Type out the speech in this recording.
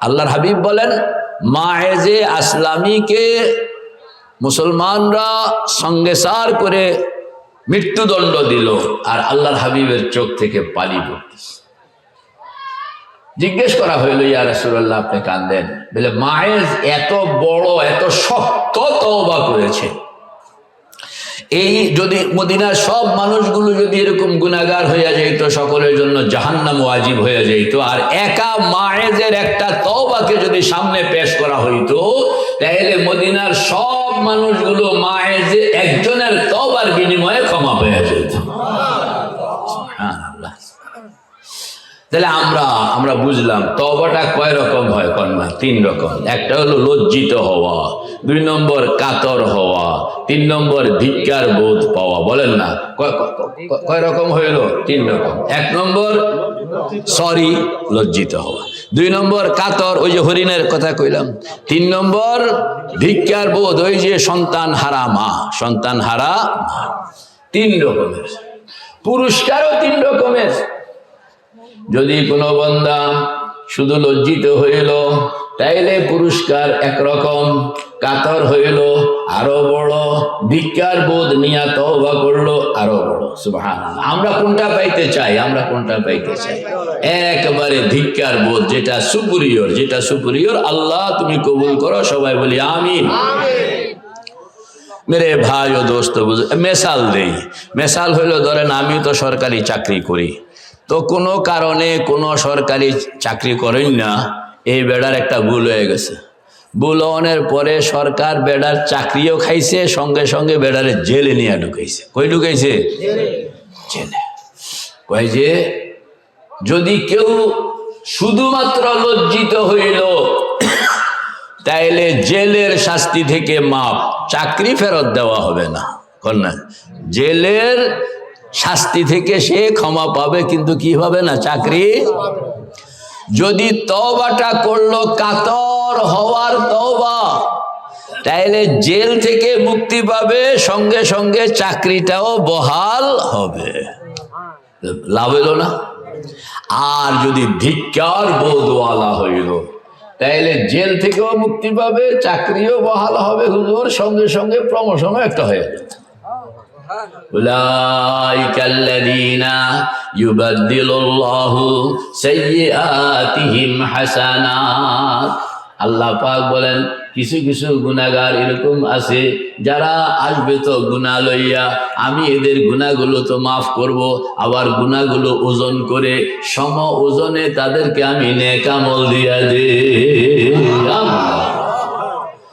আল্লাহর হাবিব বলেন মায়েজে আসলামীকে মুসলমানরা সঙ্গে সার করে মৃত্যুদণ্ড দিল আর আল্লাহর হাবিবের চোখ থেকে পানি পড়তেছে। জিজ্ঞেস করা হইল, ইয়া রাসূলুল্লাহ, আপনি কান্দেন? বলে মায়েজ এত বড়, এত শক্ত তওবা করেছে। এই যদি মদিনার সব মানুষগুলো যদি এরকম গুণাগার হইয়া যাইতো সকলের জন্য জাহান্নাম ওয়াজিব হইয়া যাইত আর একা মায়েদের একটা তওবাকে যদি সামনে পেশ করা হইতো, তাহলে মদিনার সব মানুষগুলো মায়েজে একজনের তওবার বিনিময়ে ক্ষমা পেয়ে যেত। তাহলে আমরা আমরা বুঝলাম তবাটা কয় রকম হয় কন্যা? তিন রকম। একটা হলো লজ্জিত হওয়া, দুই নম্বর কাতর হওয়া, তিন নম্বর ধিক্কার বোধ পাওয়া। বলেন না, কয়- রকম হইল তিন রকম। এক নম্বর, সরি, লজ্জিত হওয়া। দুই নম্বর কাতর, ওই যে হরিণের কথা কইলাম। তিন নম্বর ধিক্কার বোধ, ওই যে সন্তান হারা মা, সন্তান হারা মা। তিন রকমের। পুরস্কারও তিন রকমের। যদি কোনো বন্দা শুধু লজ্জিত হইল, তাইলে পুরস্কার একরকম, কাতর হইল, আরও বড়, ভিক্ষার বোধ নিয়া তওবা করল, আরও বড়। সুবহান আমরা কোনটা পাইতে চাই? আমরা কোনটা পাইতে চাই? একবারে ধিক্কার বোধ, যেটা সুপুরিয়র যেটা সুপুরিয়র, আল্লাহ তুমি কবুল করো, সবাই বলি আমিন। মেরে ভাই ও দোস্ত মেসাল দেই। মেসাল হইল ধরেন আমি তো সরকারি চাকরি করি। তো কোনো কারণে কোনো সরকারি চাকরি করেন না এই বেড়ার একটা ভুল হয়ে গেছে। ভুল হওয়ার পরে সরকার বেড়ার চাকরিও খাইছে সঙ্গে সঙ্গে বেড়ারে জেলে নিয়ে ঢুকাইছে। কই ঢুকাইছে? জেলে। কয় যে যদি কেউ শুধুমাত্র লজ্জিত হইল তাইলে জেলের শাস্তি থেকে মাপ চাকরি ফেরত দেওয়া হবে না। কন্যা জেলের শাস্তি থেকে সে ক্ষমা পাবে, কিন্তু কি হবে না? চাকরি? যদি তওবাটা করল কাতর হওয়ার তওবা, তাইলে জেল থেকে মুক্তি পাবে, সঙ্গে সঙ্গে চাকরিটাও বহাল হবে। লাভ হইল না? আর যদি ধিক্কার বোধওয়ালা হইল, তাইলে জেল থেকেও মুক্তি পাবে, চাকরিও বহাল হবে, হুজুর, সঙ্গে সঙ্গে প্রমোশনও একটা হয়ে যেত أولئك الذين يبدل الله سيئاتهم حسنات আল্লাহ পাক বলেন কিছু কিছু গুনাহগার এরকম আছে যারা আসবে তো গুনাহ লইয়া আমি এদের গুনাহগুলো তো মাফ করব আবার গুনাহগুলো ওজন করে সম ওজনে তাদেরকে আমি নেকামল দিয়া দে